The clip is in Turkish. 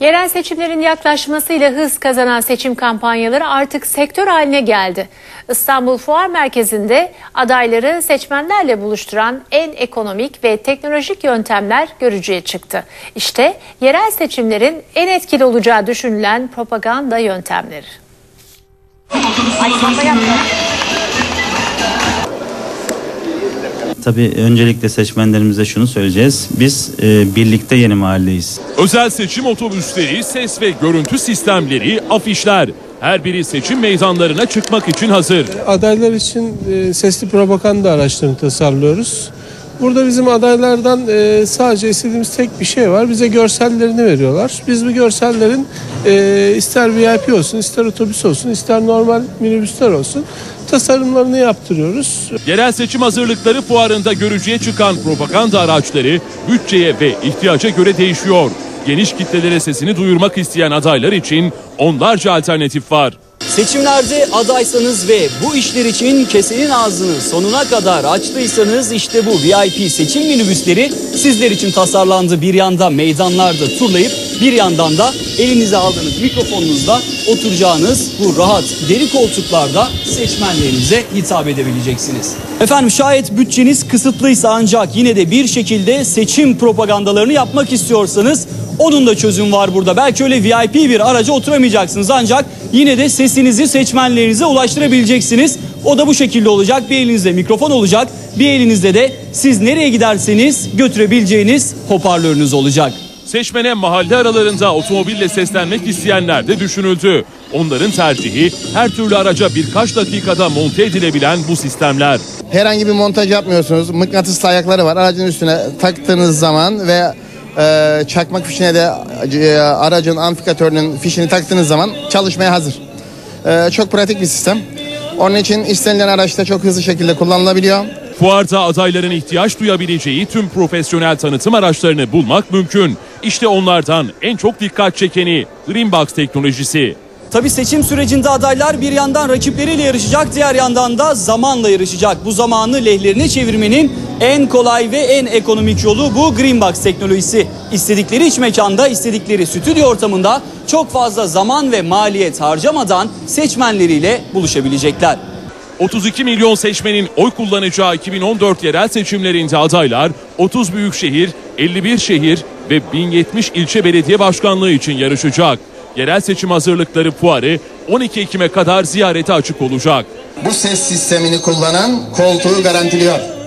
Yerel seçimlerin yaklaşmasıyla hız kazanan seçim kampanyaları artık sektör haline geldi. İstanbul Fuar Merkezi'nde adayları seçmenlerle buluşturan en ekonomik ve teknolojik yöntemler görücüye çıktı. İşte yerel seçimlerin en etkili olacağı düşünülen propaganda yöntemleri. Tabii öncelikle seçmenlerimize şunu söyleyeceğiz. Biz e, birlikte yeni mahalleyiz. Özel seçim otobüsleri, ses ve görüntü sistemleri, afişler. Her biri seçim meydanlarına çıkmak için hazır. adaylar için e, sesli propaganda araçlarını tasarlıyoruz. Burada bizim adaylardan e, sadece istediğimiz tek bir şey var. Bize görsellerini veriyorlar. Biz bu görsellerin e, ister VIP olsun, ister otobüs olsun, ister normal minibüsler olsun tasarımlarını yaptırıyoruz. Yerel seçim hazırlıkları fuarında görücüye çıkan propaganda araçları bütçeye ve ihtiyaca göre değişiyor. Geniş kitlelere sesini duyurmak isteyen adaylar için onlarca alternatif var. Seçimlerde adaysanız ve bu işler için kesenin ağzını sonuna kadar açtıysanız işte bu VIP seçim minibüsleri sizler için tasarlandı. Bir yanda meydanlarda turlayıp bir yandan da elinize aldığınız mikrofonunuzla oturacağınız bu rahat deri koltuklarda seçmenlerinize hitap edebileceksiniz. Efendim şayet bütçeniz kısıtlıysa ancak yine de bir şekilde seçim propagandalarını yapmak istiyorsanız onun da çözüm var burada. Belki öyle VIP bir araca oturamayacaksınız ancak yine de sesinizi seçmenlerinize ulaştırabileceksiniz. O da bu şekilde olacak. Bir elinizde mikrofon olacak. Bir elinizde de siz nereye giderseniz götürebileceğiniz hoparlörünüz olacak. Seçmene mahalle aralarında otomobille seslenmek isteyenler de düşünüldü. Onların tercihi her türlü araca birkaç dakikada monte edilebilen bu sistemler. Herhangi bir montaj yapmıyorsunuz. Mıknatıslı ayakları var. Aracın üstüne taktığınız zaman ve e, çakmak fişine de e, aracın amfikatörünün fişini taktığınız zaman çalışmaya hazır. E, çok pratik bir sistem. Onun için istenilen araçta çok hızlı şekilde kullanılabiliyor. Fuarda adayların ihtiyaç duyabileceği tüm profesyonel tanıtım araçlarını bulmak mümkün. İşte onlardan en çok dikkat çekeni Greenbox teknolojisi. Tabi seçim sürecinde adaylar bir yandan rakipleriyle yarışacak, diğer yandan da zamanla yarışacak. Bu zamanı lehlerine çevirmenin en kolay ve en ekonomik yolu bu Greenbox teknolojisi. İstedikleri iç mekanda, istedikleri stüdyo ortamında çok fazla zaman ve maliyet harcamadan seçmenleriyle buluşabilecekler. 32 milyon seçmenin oy kullanacağı 2014 yerel seçimlerinde adaylar 30 büyük şehir, 51 şehir ve 1070 ilçe belediye başkanlığı için yarışacak. Yerel seçim hazırlıkları fuarı 12 Ekim'e kadar ziyarete açık olacak. Bu ses sistemini kullanan koltuğu garantiliyor.